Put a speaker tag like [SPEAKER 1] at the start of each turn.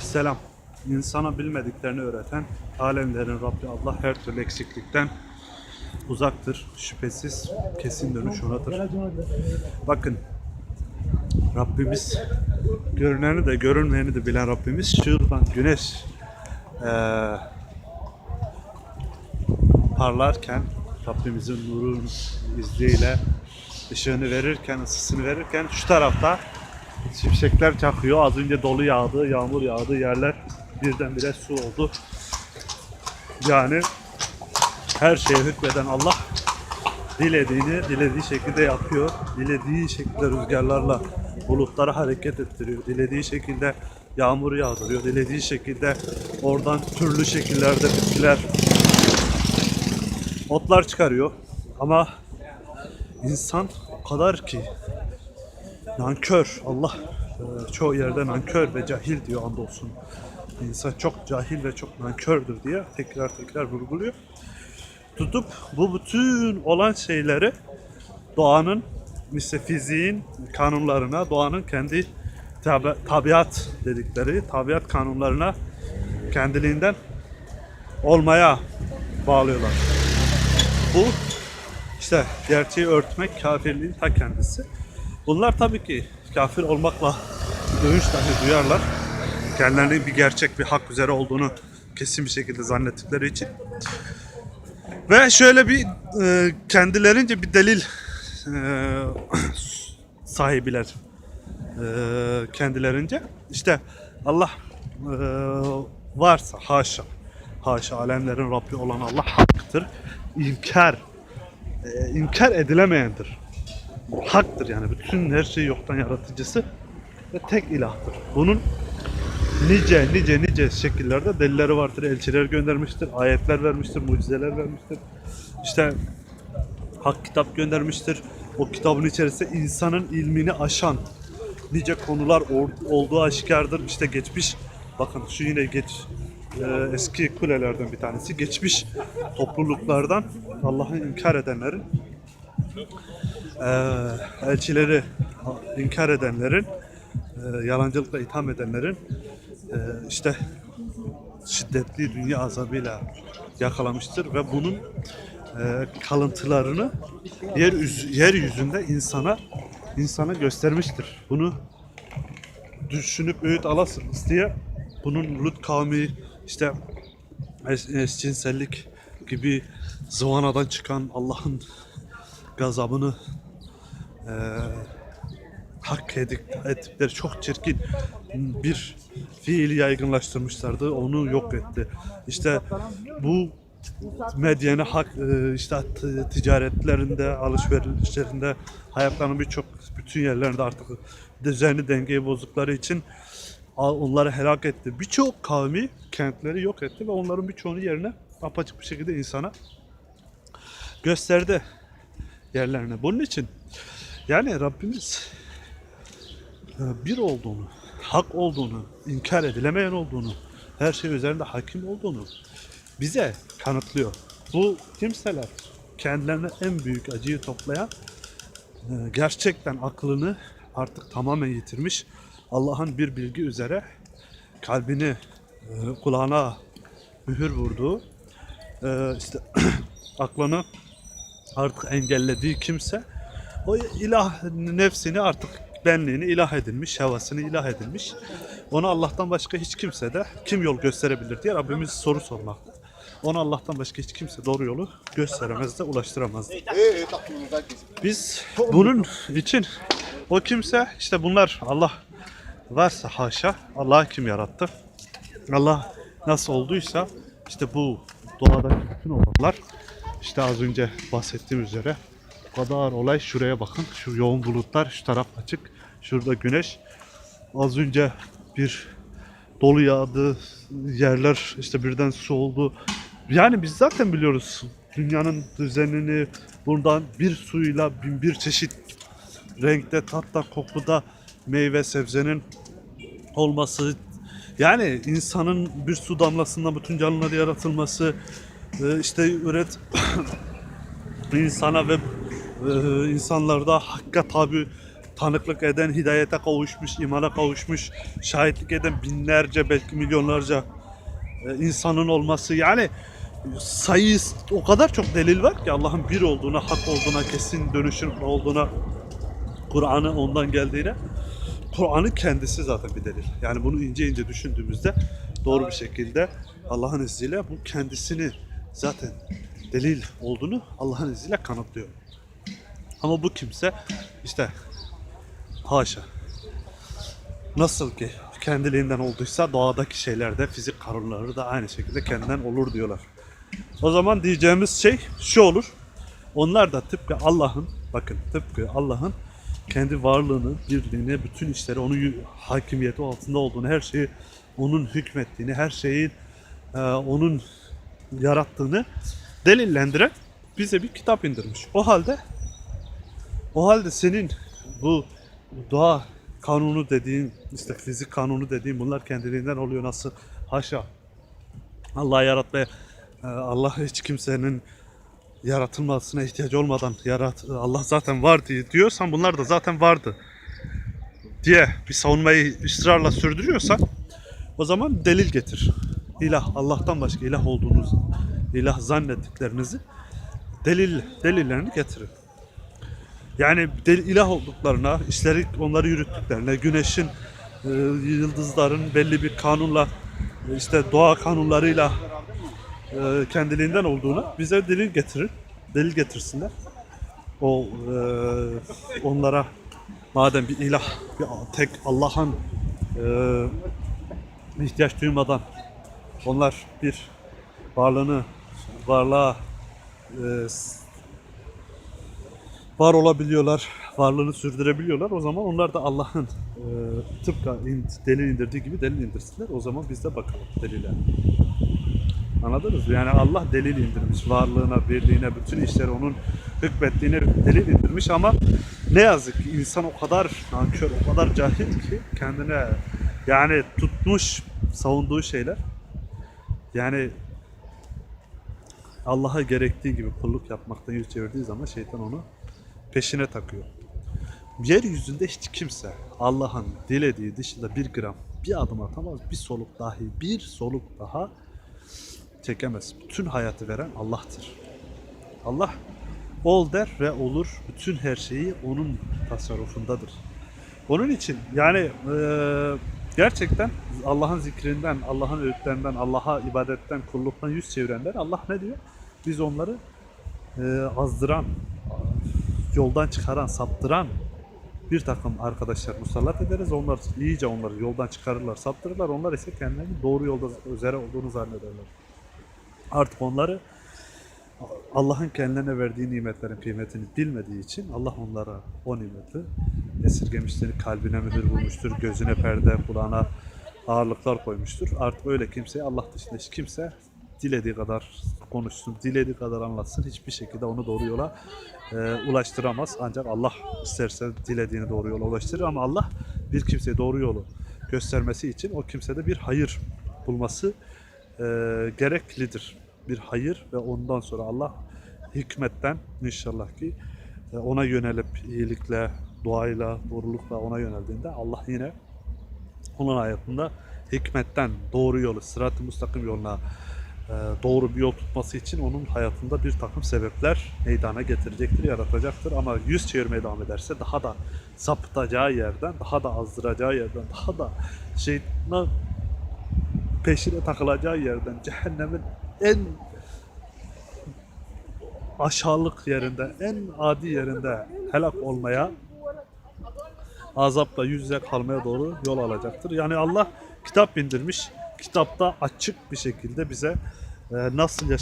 [SPEAKER 1] Selam. İnsana bilmediklerini öğreten alemlerin Rabbi Allah her türlü eksiklikten uzaktır. Şüphesiz kesin dönüş onadır. Bakın Rabbimiz görüneni de görünmeyeni de bilen Rabbimiz şuradan güneş eee, parlarken Rabbimizin nurun izniyle ışığını verirken, ısısını verirken şu tarafta şimşekler çakıyor. Az önce dolu yağdı, yağmur yağdı, yerler birdenbire su oldu. Yani her şeye hükmeden Allah dilediğini dilediği şekilde yapıyor. Dilediği şekilde rüzgarlarla bulutları hareket ettiriyor. Dilediği şekilde yağmur yağdırıyor. Dilediği şekilde oradan türlü şekillerde bitkiler, otlar çıkarıyor. Ama insan o kadar ki nankör. Allah e, çoğu yerde nankör ve cahil diyor andolsun. İnsan çok cahil ve çok nankördür diye tekrar tekrar vurguluyor. Tutup bu bütün olan şeyleri doğanın işte fiziğin kanunlarına, doğanın kendi tabi- tabiat dedikleri tabiat kanunlarına kendiliğinden olmaya bağlıyorlar. Bu işte gerçeği örtmek kafirliğin ta kendisi. Bunlar tabii ki kafir olmakla dövüş dahi duyarlar. Kendilerinin bir gerçek bir hak üzere olduğunu kesin bir şekilde zannettikleri için. Ve şöyle bir e, kendilerince bir delil e, sahibiler e, kendilerince. İşte Allah e, varsa haşa haşa alemlerin Rabbi olan Allah haktır. İnkar e, inkar edilemeyendir. Haktır yani bütün her şeyi yoktan yaratıcısı ve tek ilahtır. Bunun nice nice nice şekillerde delilleri vardır. Elçiler göndermiştir, ayetler vermiştir, mucizeler vermiştir. İşte hak kitap göndermiştir. O kitabın içerisinde insanın ilmini aşan nice konular olduğu aşikardır. İşte geçmiş bakın şu yine geç e, eski kulelerden bir tanesi. Geçmiş topluluklardan Allah'ı inkar edenlerin e, elçileri inkar edenlerin e, yalancılıkla itham edenlerin e, işte şiddetli dünya azabıyla yakalamıştır ve bunun e, kalıntılarını yer yeryüzünde insana insana göstermiştir. Bunu düşünüp öğüt alasınız diye bunun Lut kavmi işte es, eşcinsellik gibi zıvanadan çıkan Allah'ın gazabını e, hak edip, ettikleri çok çirkin bir fiil yaygınlaştırmışlardı. Onu yok etti. İşte bu medyanı hak e, işte ticaretlerinde, alışverişlerinde, hayatlarının birçok bütün yerlerinde artık düzenli dengeyi bozdukları için onları helak etti. Birçok kavmi kentleri yok etti ve onların birçoğunu yerine apaçık bir şekilde insana gösterdi yerlerine. Bunun için yani Rabbimiz e, bir olduğunu, hak olduğunu, inkar edilemeyen olduğunu, her şey üzerinde hakim olduğunu bize kanıtlıyor. Bu kimseler kendilerine en büyük acıyı toplayan e, gerçekten aklını artık tamamen yitirmiş Allah'ın bir bilgi üzere kalbini e, kulağına mühür vurduğu işte aklını artık engellediği kimse o ilah nefsini artık benliğini ilah edilmiş, havasını ilah edilmiş. Ona Allah'tan başka hiç kimse de kim yol gösterebilir diye Rabbimiz soru sormakta. Ona Allah'tan başka hiç kimse doğru yolu gösteremez de ulaştıramaz. Biz bunun için o kimse işte bunlar Allah varsa haşa Allah kim yarattı? Allah nasıl olduysa işte bu doğadaki bütün olanlar işte az önce bahsettiğim üzere kadar olay şuraya bakın. Şu yoğun bulutlar şu taraf açık. Şurada güneş. Az önce bir dolu yağdı. Yerler işte birden su oldu. Yani biz zaten biliyoruz dünyanın düzenini buradan bir suyla bin bir çeşit renkte, tatta, kokuda meyve sebzenin olması yani insanın bir su damlasından bütün canlıları yaratılması e, işte üret insana ve e, insanlarda hakka tabi tanıklık eden, hidayete kavuşmuş, imana kavuşmuş, şahitlik eden binlerce belki milyonlarca e, insanın olması yani sayı o kadar çok delil var ki Allah'ın bir olduğuna, hak olduğuna, kesin dönüşün olduğuna, Kur'an'ın ondan geldiğine. Kur'an'ın kendisi zaten bir delil. Yani bunu ince ince düşündüğümüzde doğru bir şekilde Allah'ın izniyle bu kendisini zaten delil olduğunu Allah'ın izniyle kanıtlıyor. Ama bu kimse işte haşa nasıl ki kendiliğinden olduysa doğadaki şeyler de fizik kanunları da aynı şekilde kendinden olur diyorlar. O zaman diyeceğimiz şey şu olur. Onlar da tıpkı Allah'ın bakın tıpkı Allah'ın kendi varlığını, birliğini, bütün işleri onun hakimiyeti altında olduğunu, her şeyi onun hükmettiğini, her şeyin e, onun yarattığını delillendiren bize bir kitap indirmiş. O halde o halde senin bu doğa kanunu dediğin, işte fizik kanunu dediğin bunlar kendiliğinden oluyor nasıl? Haşa. Allah yaratmaya, e, Allah hiç kimsenin yaratılmasına ihtiyacı olmadan yarat Allah zaten var diye diyorsan bunlar da zaten vardı diye bir savunmayı ısrarla sürdürüyorsan o zaman delil getir. İlah Allah'tan başka ilah olduğunuzu, ilah zannettiklerinizi delil delillerini getirin. Yani del, ilah olduklarına, işleri onları yürüttüklerine, güneşin, e, yıldızların belli bir kanunla, işte doğa kanunlarıyla e, kendiliğinden olduğunu bize delil getirir. Delil getirsinler. O e, onlara madem bir ilah, bir tek Allah'ın ihtiyaç duymadan onlar bir varlığını varlığa e, var olabiliyorlar, varlığını sürdürebiliyorlar. O zaman onlar da Allah'ın e, tıpkı delil indirdiği gibi delil indirsinler. O zaman biz de bakalım delile. Anladınız mı? Yani Allah delil indirmiş. Varlığına, birliğine, bütün işleri onun hükmettiğine delil indirmiş ama ne yazık ki insan o kadar nankör, o kadar cahil ki kendine yani tutmuş savunduğu şeyler yani Allah'a gerektiği gibi kulluk yapmaktan yüz çevirdiği zaman şeytan onu peşine takıyor. Yeryüzünde hiç kimse Allah'ın dilediği dışında bir gram bir adım atamaz, bir soluk dahi, bir soluk daha çekemez. Bütün hayatı veren Allah'tır. Allah ol der ve olur. Bütün her şeyi onun tasarrufundadır. Onun için yani eee, gerçekten Allah'ın zikrinden, Allah'ın öğütlerinden, Allah'a ibadetten, kulluktan yüz çevirenler Allah ne diyor? Biz onları eee, azdıran, yoldan çıkaran, saptıran bir takım arkadaşlar musallat ederiz. Onlar iyice onları yoldan çıkarırlar, saptırırlar. Onlar ise kendilerini doğru yolda üzere olduğunu zannederler. Artık onları Allah'ın kendilerine verdiği nimetlerin kıymetini bilmediği için Allah onlara o nimeti esirgemiştir, kalbine mühür vurmuştur, gözüne perde, kulağına ağırlıklar koymuştur. Artık öyle kimseye Allah dışında hiç kimse dilediği kadar konuşsun, dilediği kadar anlatsın hiçbir şekilde onu doğru yola e, ulaştıramaz. Ancak Allah isterse dilediğini doğru yola ulaştırır ama Allah bir kimseye doğru yolu göstermesi için o kimsede bir hayır bulması e, gereklidir. Bir hayır ve ondan sonra Allah hikmetten inşallah ki e, ona yönelip iyilikle, duayla, doğrulukla ona yöneldiğinde Allah yine onun hayatında hikmetten doğru yolu, sırat-ı müstakim yoluna doğru bir yol tutması için onun hayatında bir takım sebepler meydana getirecektir, yaratacaktır. Ama yüz çevirmeye devam ederse daha da sapıtacağı yerden, daha da azdıracağı yerden, daha da şeytana peşine takılacağı yerden, cehennemin en aşağılık yerinde, en adi yerinde helak olmaya, azapla yüz yüze kalmaya doğru yol alacaktır. Yani Allah kitap indirmiş. Kitapta açık bir şekilde bize e, nasıl